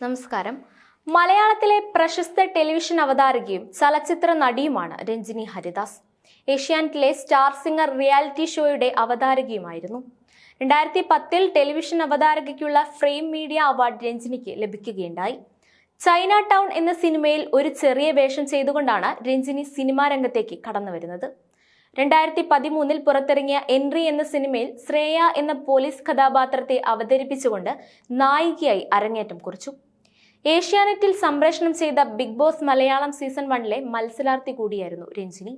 നമസ്കാരം. മലയാളത്തിലെ പ്രശസ്ത ടെലിവിഷൻ അവതാരകയും ചലച്ചിത്ര നടിയുമാണ് രഞ്ജിനി ഹരിദാസ്. ഏഷ്യാനെറ്റിലെ സ്റ്റാർ സിംഗർ റിയാലിറ്റി ഷോയുടെ അവതാരകയുമായിരുന്നു. രണ്ടായിരത്തി പത്തിൽ ടെലിവിഷൻ അവതാരകയ്ക്കുള്ള ഫ്രെയിം മീഡിയ അവാർഡ് രഞ്ജിനിക്ക് ലഭിക്കുകയുണ്ടായി. ചൈന ടൗൺ എന്ന സിനിമയിൽ ഒരു ചെറിയ വേഷം ചെയ്തുകൊണ്ടാണ് രഞ്ജിനി സിനിമാ രംഗത്തേക്ക് കടന്നു വരുന്നത് രണ്ടായിരത്തി പതിമൂന്നിൽ പുറത്തിറങ്ങിയ എൻട്രി എന്ന സിനിമയിൽ ശ്രേയ എന്ന പോലീസ് കഥാപാത്രത്തെ അവതരിപ്പിച്ചുകൊണ്ട് നായികയായി അരങ്ങേറ്റം കുറിച്ചു. ഏഷ്യാനെറ്റിൽ സംപ്രേഷണം ചെയ്ത ബിഗ് ബോസ് മലയാളം സീസൺ വണ്ണിലെ മത്സരാർത്ഥി കൂടിയായിരുന്നു രഞ്ജിനി.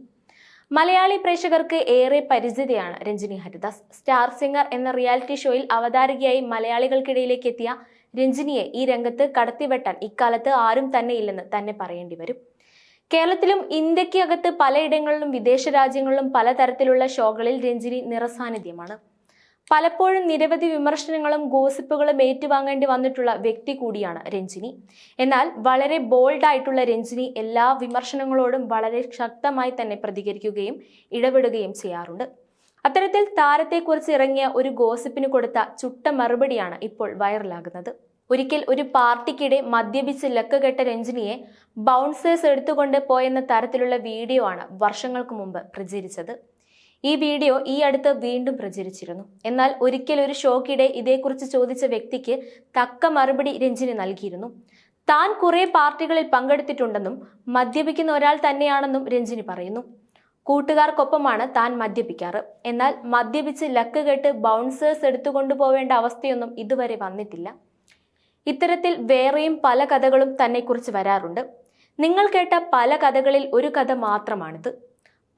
മലയാളി പ്രേക്ഷകർക്ക് ഏറെ പരിചിതയാണ് രഞ്ജിനി ഹരിദാസ്. സ്റ്റാർ സിംഗർ എന്ന റിയാലിറ്റി ഷോയിൽ അവതാരകയായി മലയാളികൾക്കിടയിലേക്ക് എത്തിയ രഞ്ജിനിയെ ഈ രംഗത്ത് കടത്തിവെട്ടാൻ ഇക്കാലത്ത് ആരും തന്നെ ഇല്ലെന്ന് തന്നെ പറയേണ്ടി വരും. കേരളത്തിലും ഇന്ത്യക്കകത്ത് പലയിടങ്ങളിലും വിദേശ രാജ്യങ്ങളിലും പലതരത്തിലുള്ള ഷോകളിൽ രഞ്ജിനി നിറസാന്നിധ്യമാണ്. പലപ്പോഴും നിരവധി വിമർശനങ്ങളും ഗോസിപ്പുകളും ഏറ്റുവാങ്ങേണ്ടി വന്നിട്ടുള്ള വ്യക്തി കൂടിയാണ് രഞ്ജിനി. എന്നാൽ വളരെ ബോൾഡായിട്ടുള്ള രഞ്ജിനി എല്ലാ വിമർശനങ്ങളോടും വളരെ ശക്തമായി തന്നെ പ്രതികരിക്കുകയും ഇടപെടുകയും ചെയ്യാറുണ്ട്. അത്തരത്തിൽ താരത്തെക്കുറിച്ച് ഇറങ്ങിയ ഒരു ഗോസിപ്പിന് കൊടുത്ത ചുട്ട മറുപടിയാണ് ഇപ്പോൾ വൈറലാകുന്നത്. ഒരിക്കൽ ഒരു പാർട്ടിക്കിടെ മദ്യപിച്ച് ലക്കുകെട്ട രഞ്ജിനിയെ ബൗൺസേഴ്സ് എടുത്തുകൊണ്ട് പോയെന്ന തരത്തിലുള്ള വീഡിയോ ആണ് വർഷങ്ങൾക്ക് മുമ്പ് പ്രചരിച്ചത്. ഈ വീഡിയോ ഈ അടുത്ത് വീണ്ടും പ്രചരിച്ചിരുന്നു. എന്നാൽ ഒരിക്കൽ ഒരു ഷോക്കിടെ ഇതേക്കുറിച്ച് ചോദിച്ച വ്യക്തിക്ക് തക്ക മറുപടി രഞ്ജിനി നൽകിയിരുന്നു. താൻ കുറേ പാർട്ടികളിൽ പങ്കെടുത്തിട്ടുണ്ടെന്നും മദ്യപിക്കുന്ന ഒരാൾ തന്നെയാണെന്നും രഞ്ജിനി പറയുന്നു. കൂട്ടുകാർക്കൊപ്പമാണ് താൻ മദ്യപിക്കാറ്. എന്നാൽ മദ്യപിച്ച് ലക്ക് കെട്ട് ബൗൺസേഴ്സ് എടുത്തുകൊണ്ടുപോവേണ്ട അവസ്ഥയൊന്നും ഇതുവരെ വന്നിട്ടില്ല. ഇത്തരത്തിൽ വേറെയും പല കഥകളും തന്നെക്കുറിച്ച് വരാറുണ്ട്. നിങ്ങൾ കേട്ട പല കഥകളിൽ ഒരു കഥ മാത്രമാണിത്.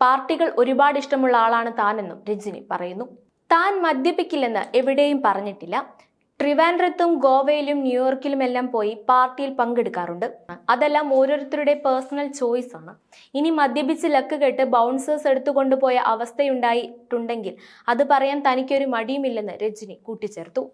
പാർട്ടികൾ ഒരുപാട് ഇഷ്ടമുള്ള ആളാണ് താനെന്നും രജനി പറയുന്നു. താൻ മദ്യപിക്കില്ലെന്ന് എവിടെയും പറഞ്ഞിട്ടില്ല. ട്രിവാൻഡ്രത്തും ഗോവയിലും ന്യൂയോർക്കിലുമെല്ലാം പോയി പാർട്ടിയിൽ പങ്കെടുക്കാറുണ്ട്. അതെല്ലാം ഓരോരുത്തരുടെ പേഴ്സണൽ ചോയ്സ് ആണ്. ഇനി മദ്യപിച്ച് ലക്ക് കെട്ട് ബൗൺസേഴ്സ് എടുത്തുകൊണ്ടുപോയ അവസ്ഥയുണ്ടായിട്ടുണ്ടെങ്കിൽ അത് പറയാൻ തനിക്കൊരു മടിയുമില്ലെന്ന് രജനി കൂട്ടിച്ചേർത്തു.